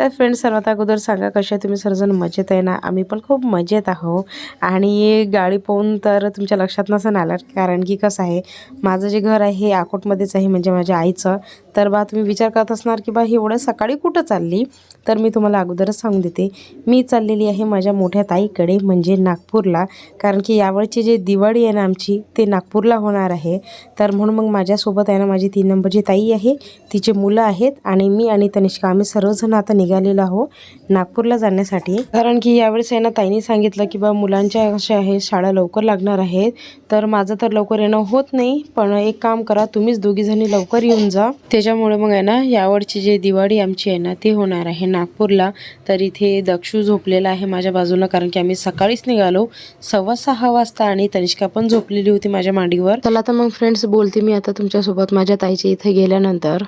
तर फ्रेंड्स सर्वात अगोदर सांगा कशा तुम्ही सर्वजण? मजेत आहे ना? आम्ही पण खूप मजेत आहो आणि गाडी पाहून तर तुमच्या लक्षात नसेल आलं कारण की कसं आहे माझं जे घर आहे हे अकोटमध्येच आहे म्हणजे माझ्या आईचं. तर बा तुम्ही विचार करत असणार की बा ही एवढं सकाळी कुठं चालली? तर मी तुम्हाला अगोदरच सांगून देते. मी चाललेली आहे माझ्या मोठ्या ताईकडे म्हणजे नागपूरला. कारण की यावेळची जे दिवाळी आहे ना आमची ते नागपूरला होणार आहे. तर म्हणून मग माझ्यासोबत आहे ना माझी तीन नंबरची ताई आहे. तिचे मुलं आहेत आणि मी आणि तनिष्का. आम्ही सर्वजण आता निघालेलो आहो नागपूरला जाण्यासाठी. कारण की यावेळेस आहे ना ताईने सांगितलं की बा मुलांच्या अशा आहे शाळा लवकर लागणार आहेत. तर माझं तर लवकर येणं होत नाही. पण एक काम करा तुम्हीच दोघीजणी लवकर येऊन जा. त्याच्यामुळे मग आहे ना यावडची जी दिवाळी आमची आहे ना ती होणार आहे नागपूरला. तर इथे दक्षू झोपलेला आहे माझ्या बाजूला कारण की आम्ही सकाळीच निघालो. सव्वा सहा वाजता आणि तनिष्का पण झोपलेली होती माझ्या मांडीवर. चला तर मग फ्रेंड्स बोलते मी आता तुमच्यासोबत माझ्या ताईच्या इथे गेल्यानंतर.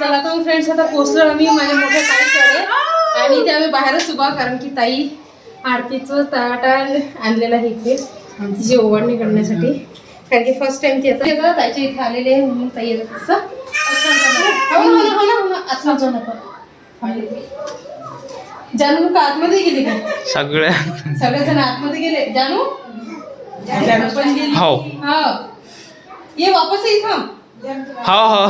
चला तर फ्रेंड्स आता पोहोचलो आम्ही माझ्या मोठ्या ताईकडे. आणि इथे आम्ही बाहेरच उभा कारण की ताई आरतीचं ताट आणलेलं आहे इथे तिची ओवाळणी करण्यासाठी. कारण की फर्स्ट टाइम ती आता ताईच्या इथे आलेले आहे म्हणून ताई येतं तसं. हो ना, हो ना, हो ना, ना. आतमध्ये जाऊ नका. जानू का आतमध्ये गेली का? सगळ्या सगळेजण आतमध्ये गेले. जानू? जानू पण गेली. हो. हा. ये वापस ये इथं हो हो.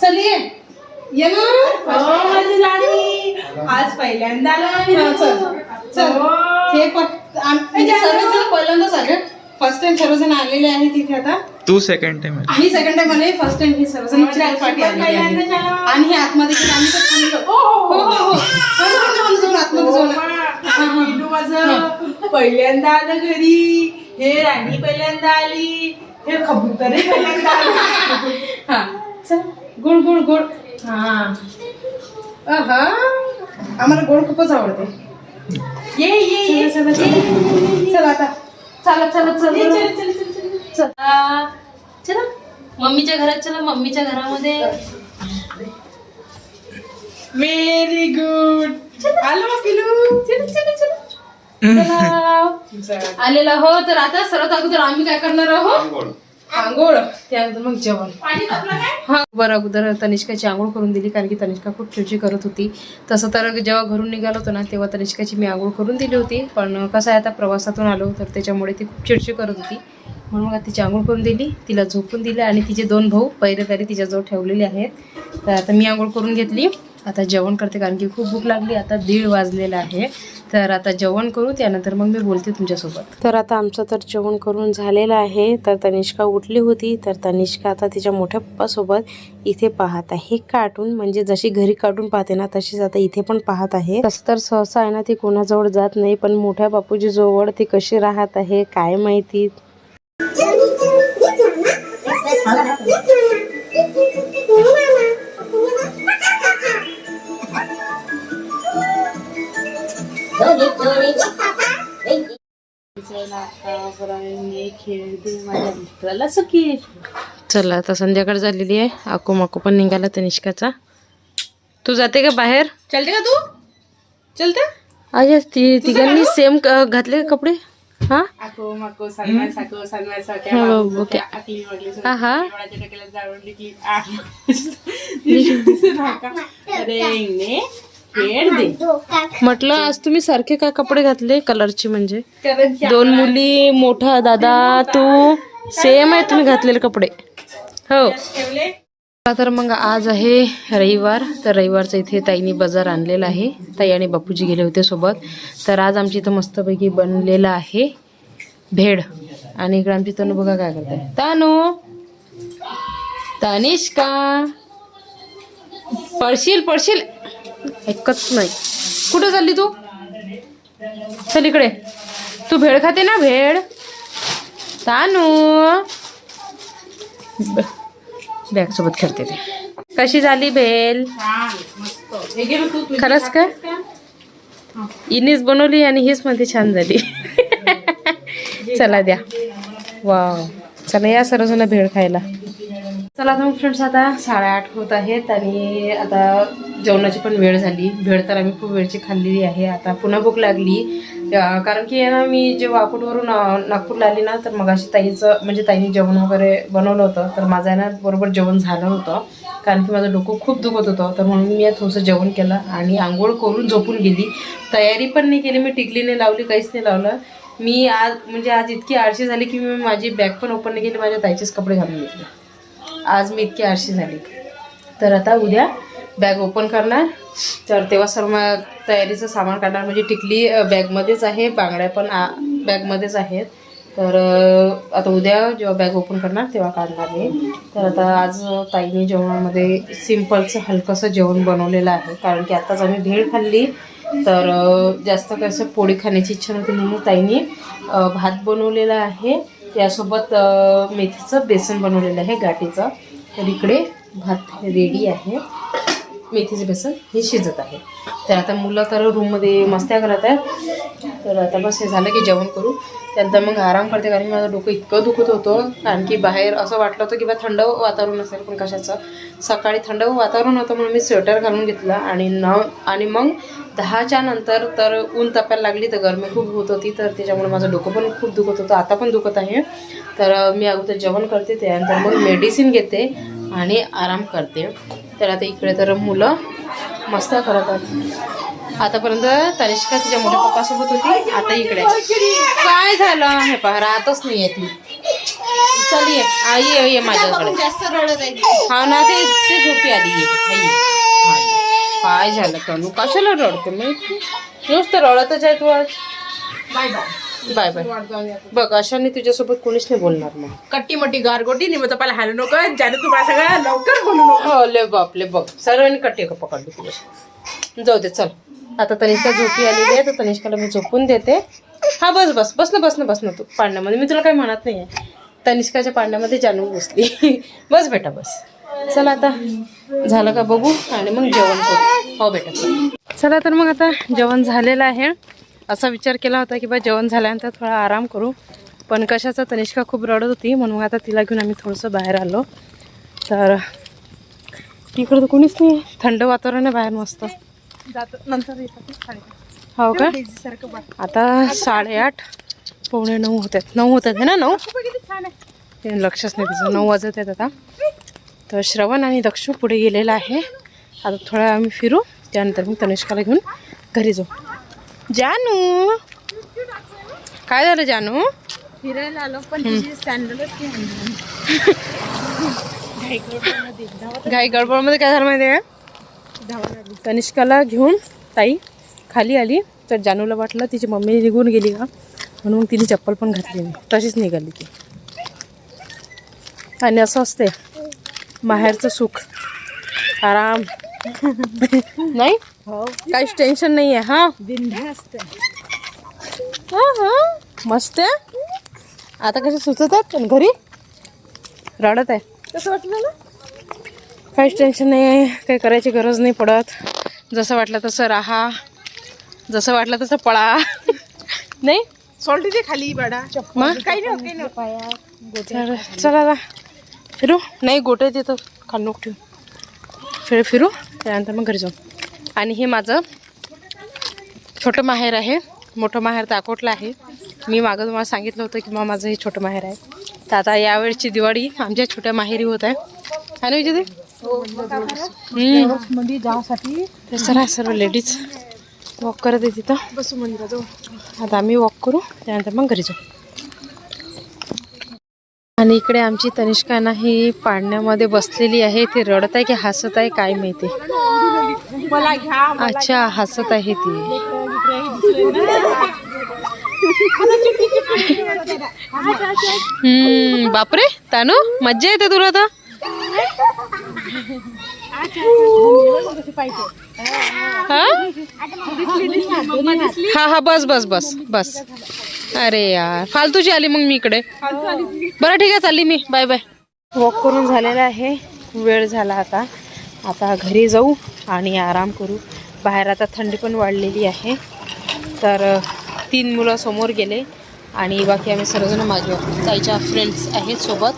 चल ये ना. हो माझी लाडी आज पहिल्यांदा आलो हा, चल. चल. हे. आम- म्हणजे सर्वजण पहिल्यांदाच आले. फर्स्ट टाइम सर्वजण आलेले आहेत तिथे आता. तू सेकंड टाइम मी सेकंड टाइम आले फर्स्ट टाइम ही सर्वजण पार्टी आलेली आहे आणि हे आतमध्ये गेले आम्ही तर थांबलो हो हो हो. हो आतमध्ये जाऊ पहिल्यांदा आलं घरी. हे राणी पहिल्यांदा आली. हे आली हा. चल गोड गोड गोड. हा. आहा आम्हाला गोड खूपच आवडते. ये ये ये. चला आता. चला चला चल. चल. चल, चल, मम्मीच्या घरात चला मम्मीच्या घरामध्ये. व्हेरी गुड आलो चल चल चल चला. आलेला हो तर आता सर्वात अगोदर आम्ही काय करणार आहोत आंघोळ. त्यानंतर मग जेवण. हा बरं अगोदर तनिष्काची आंघोळ करून दिली कारण की तनिष्का खूप चिडचिड करत होती. तसं तर जेव्हा घरून निघालो होतो ना तेव्हा तनिष्काची मी आंघोळ करून दिली होती. पण कसं आहे आता प्रवासातून आलो तर त्याच्यामुळे ती खूप चिडचिड करत होती. म्हणून मग तिची आंघोळ करून दिली तिला झोपून दिलं आणि तिचे दोन भाऊ पहिरेदारी तिच्याजवळ ठेवलेले आहेत. तर आता मी आंघोळ करून घेतली. आता जेवण करते कारण की खूप भूक लागली आता दीड वाजलेला आहे. तर आता जेवण करू त्यानंतर मग मी बोलते तुमच्यासोबत. तर आता आमचं तर जेवण करून झालेलं आहे. तर तनिष्का उठली होती. तर तनिष्का आता तिच्या मोठ्या पप्पासोबत इथे पाहत आहे. कार्टून म्हणजे जशी घरी कार्टून पाहते ना तशीच आता इथे पण पाहत आहे. तसं तर सहसा आहे ना ती कोणाजवळ जात नाही पण मोठ्या बापूजी जवळ ती कशी राहत आहे काय माहिती? चला आता संध्याकाळ झालेली आहे. आको माको पण निघाला तनिष्काचा तू जाते का बाहेर? चलते का तू? चलते? आज ती तिघांनी सेम घातले का कपडे? हा? हा, हा, खेळ दे म्हटलं आज तुम्ही सारखे काय कपडे घातले कलरचे म्हणजे? दोन मुली मोठा दादा तू सेम आहे तुम्ही घातलेले कपडे. हो. तर मग आज आहे रविवार तर रविवारचं इथे ताईने बाजार आणलेला आहे. ताई आणि बापूजी गेले होते सोबत. तर आज आमची इथं मस्तपैकी बनलेलं आहे भेड आणि इकडे आमची तनू बघा काय करते तानू! तानिष्का! पडशील पडशील! ऐकत नाही. कुठं चालली तू? चल इकडे. तू भेळ खाते ना भेळ? तानू. बॅग सोबत खेळते ते. कशी झाली भेल? खरंच काय इनीच बनवली आणि हीच मध्ये छान झाली. चला द्या. वाव. चला या सर्वजण भेळ खायला. चला तर मग फ्रेंड्स आता साडेआठ होत आहेत आणि आता जेवणाची पण वेळ झाली. भेळ तर आम्ही खूप वेळची खाल्लेली आहे. आता पुन्हा भूक लागली. कारण की आहे ना मी जे वाकुटवरून नागपूरला आली ना तर मग अशी ताईचं म्हणजे ताईने जेवण वगैरे बनवलं होतं. तर माझं आहे ना बरोबर जेवण झालं होतं. कारण की माझं डोकं खूप दुखत होतं. तर म्हणून मी थोडंसं जेवण केलं आणि आंघोळ करून झोपून गेली. तयारी पण नाही केली. मी टिकली नाही लावली काहीच नाही लावलं. मी आज म्हणजे आज इतकी आळशी झाली की मी माझी बॅग पण ओपन नाही केली. माझ्या ताईचेच कपडे घालून घेतले. आज मी इतकी आळशी झाली. तर आता उद्या बॅग ओपन करणार. तर तेव्हा सर्व मग तयारीचं सामान काढणार. म्हणजे टिकली बॅगमध्येच आहे बांगड्या पण आ, बॅगमध्येच आहेत. तर आता उद्या जेव्हा बॅग ओपन करणार तेव्हा काढणार मी. तर आता आज ताईने जेवणामध्ये सिम्पलचं हलकंसं जेवण बनवलेलं आहे. कारण की आत्ताच आम्ही भेळ खाल्ली. तर जास्त कसं पोळी खाण्याची इच्छा नव्हती म्हणून ताईने भात बनवलेला आहे. त्यासोबत मेथीचं बेसन बनवलेलं आहे गाठीचं. तर इकडे भात रेडी आहे. मेथीचं बेसन हे शिजत आहे. तर आता मुलं तर रूममध्ये मस्त्या करत आहेत. तर आता बस हे झालं की जेवण करू. त्यानंतर मग आराम करते कारण की माझं डोकं इतकं दुखत होतं. कारण की बाहेर असं वाटलं होतं की बा थंड वातावरण असेल पण कशाचं? सकाळी थंड वातावरण होतं म्हणून मी स्वेटर घालून घेतलं आणि न आणि मग दहाच्या नंतर तर ऊन तापायला लागली तर गरमी खूप होत होती. तर त्याच्यामुळे माझं डोकं पण खूप दुखत होतं. आता पण दुखत आहे. तर मी अगोदर जेवण करते त्यानंतर मग मेडिसिन घेते आणि आराम करते. तर आता इकडे तर मुलं मस्त करत आहेत आतापर्यंत तनिष्का तिच्या मोठ्या पप्पासोबत होती आता इकडे काय झालं? हे पहा राहतच नाही आहे ती. चल ये. आ, ये ये माझ्याकडे. हा ना ते ते झोपी आली ये. काय झालं तनू? कशाला रडते मग नुसतं रडतच आहे तू आज. Bye bye. बाय बाय बघ अशाने तुझ्यासोबत कोणीच नाही बोलणार मग. कट्टी मोठी गारगोटी निमत पाला हालू नको ज्याने तुम्हाला सगळं लवकर बोलू नको. ले बापले बघ. सर्वांनी कट्टे पकडली तुझ्या जाऊ दे चल. आता तनिष्का झोपी आलेली आहे तर तनिष्काला मी झोपून देते. हा बस बस बस ना बस ना बस ना तू पाडण्यामध्ये. मी तुला काही म्हणत नाही आहे तनिष्काच्या पाडण्यामध्ये जानू बसली. बस बेटा बस. चला आता. झालं का बघू आणि मग जेवण करू. हो बेटा चला. तर मग आता जेवण झालेलं आहे. असा विचार केला होता की बा जेवण झाल्यानंतर थोडा आराम करू. पण कशाचा? तनिष्का खूप रडत होती. म्हणून मग आता तिला घेऊन आम्ही थोडंसं बाहेर आलो. तर तिकडं तर कोणीच नाही थंड वातावरण आहे बाहेर मस्त. जातो. नंतर येतात साडेपाच. हो का? सारखं बघ आता साडेआठ पावणे नऊ होत आहेत. नऊ होत आहेत ना नऊ? किती छान आहे. ते लक्षच नाही तिचं. नऊ वाजत आहेत आता. तर श्रवण आणि दक्षू पुढे गेलेला आहे. आता थोडा वेळ आम्ही फिरू. त्यानंतर मग तनिष्काला घेऊन घरी जाऊ. जानू! काय झालं जानू? फिरायला आलो पण तिची सँडलच नाही आणली. घाई गडबडमध्ये काय झालं माहिती आहे कनिष्काला घेऊन ताई खाली आली. तर जानूला वाटलं तिची मम्मी निघून गेली का? म्हणून तिने चप्पल पण घातली नाही. तशीच निघाली ती. आणि असं असते माहेरचं सुख. आराम. नाही? काहीच टेन्शन नाही आहे हा? बिंधास्त हां हां. मस्त आहे. आता कसे सुचत पण घरी? रडत आहे. कसं वाटलं ना? काहीच टेन्शन नाही आहे काही करायची गरज नाही पडत. जसं वाटलं तसं राहा. जसं वाटलं तसं पळा. नाही? सॉल्टी दे खाली बाडा काही नाही चला फिरू? नाही गोटे तिथं खालूक ठेवू. फिर फिरू? त्यानंतर मग घरी जाऊ. आणि हे माझं छोटं माहेर आहे. मोठं माहेर तर अकोटला आहे. मी मागं तुम्हाला सांगितलं होतं की मग माझं हे छोटं माहेर आहे. तर आता यावेळची दिवाळी आमच्या छोट्या माहेरी होत आहे. ना विजय मध्ये जाण्यासाठी चला सर्व लेडीज वॉक करत आहे तिथं. बसू मंदिराजवळ आता आम्ही वॉक करू त्यानंतर मग घरी जाऊ. आणि इकडे आमची तनिष्का ना ही पाळण्यामध्ये बसलेली आहे. ती रडत आहे की हसत आहे काय माहिती. अच्छा हसत आहे ती. हम्म बापरे तानू मज्जा येते तुला तर. हा? हा? हा बस बस बस बस. अरे यार फालतूची आली मग मी इकडे. बरं ठीक आहे चालली मी. Bye bye. वॉक करून झालेला आहे. वेळ झाला आता. आता घरी जाऊ आणि आराम करू. बाहेर आता थंडी पण वाढलेली आहे. तर तीन मुलं समोर गेले आणि बाकी आम्ही सर्वजण माझ्या ताईच्या फ्रेंड्स आहेत सोबत.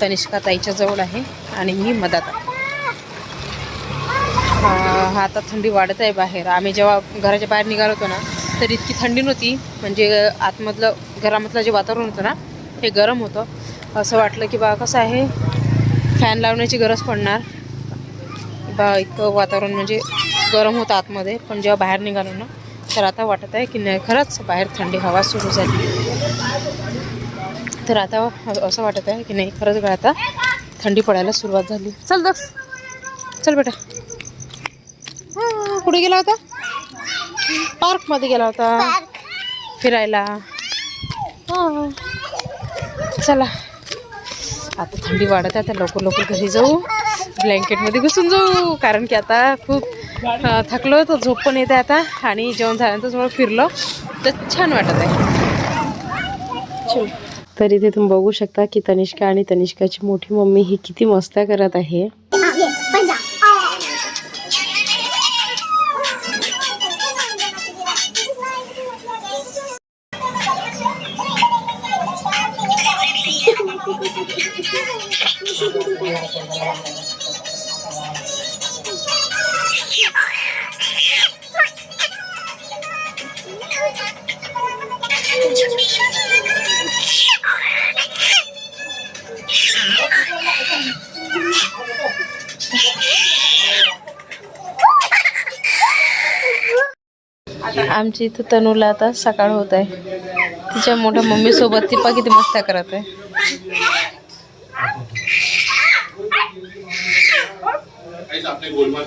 तनिष्का ताईच्या जवळ आहे. आणि मी मधात हा आता थंडी वाढत आहे बाहेर. आम्ही जेव्हा घराच्या बाहेर निघालो होतो ना तर इतकी थंडी नव्हती. म्हणजे आतमधलं घरामधलं जे वातावरण होतं ना हे गरम होतं. असं वाटलं की बा कसं आहे? फॅन लावण्याची गरज पडणार. बा इतकं वातावरण म्हणजे गरम होतं आतमध्ये. पण जेव्हा बाहेर निघालो ना तर आता वाटत आहे की नाही खरंच बाहेर थंडी हवा सुरू झाली. तर आता असं वाटत आहे की नाही खरंच काय आता? थंडी पडायला सुरुवात झाली. चल दक्ष चल बेटा. कुठे गेला होता? पार्कमध्ये गेला होता. फिरायला. चला. आता थंडी वाढत आहे आता लवकर लवकर घरी जाऊ. ब्लँकेटमध्ये घुसून जाऊ. कारण की आता खूप थकलो तर झोप पण येते आता. आणि जेवण झाल्यानंतर थोडं फिरलो. तर छान वाटत आहे. चल. तर इथे तुम्ही बघू शकता की तनिष्का आणि तनिष्काची मोठी मम्मी ही किती मस्त्या करत आहे. आमची इथं तनूला आता सकाळ होत आहे. तिच्या मोठ्या मम्मी सोबत ती पा किती मस्त्या करत आहे. गोलमाल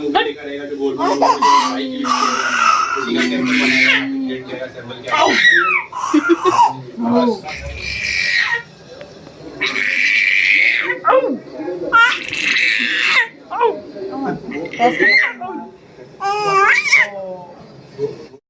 啊！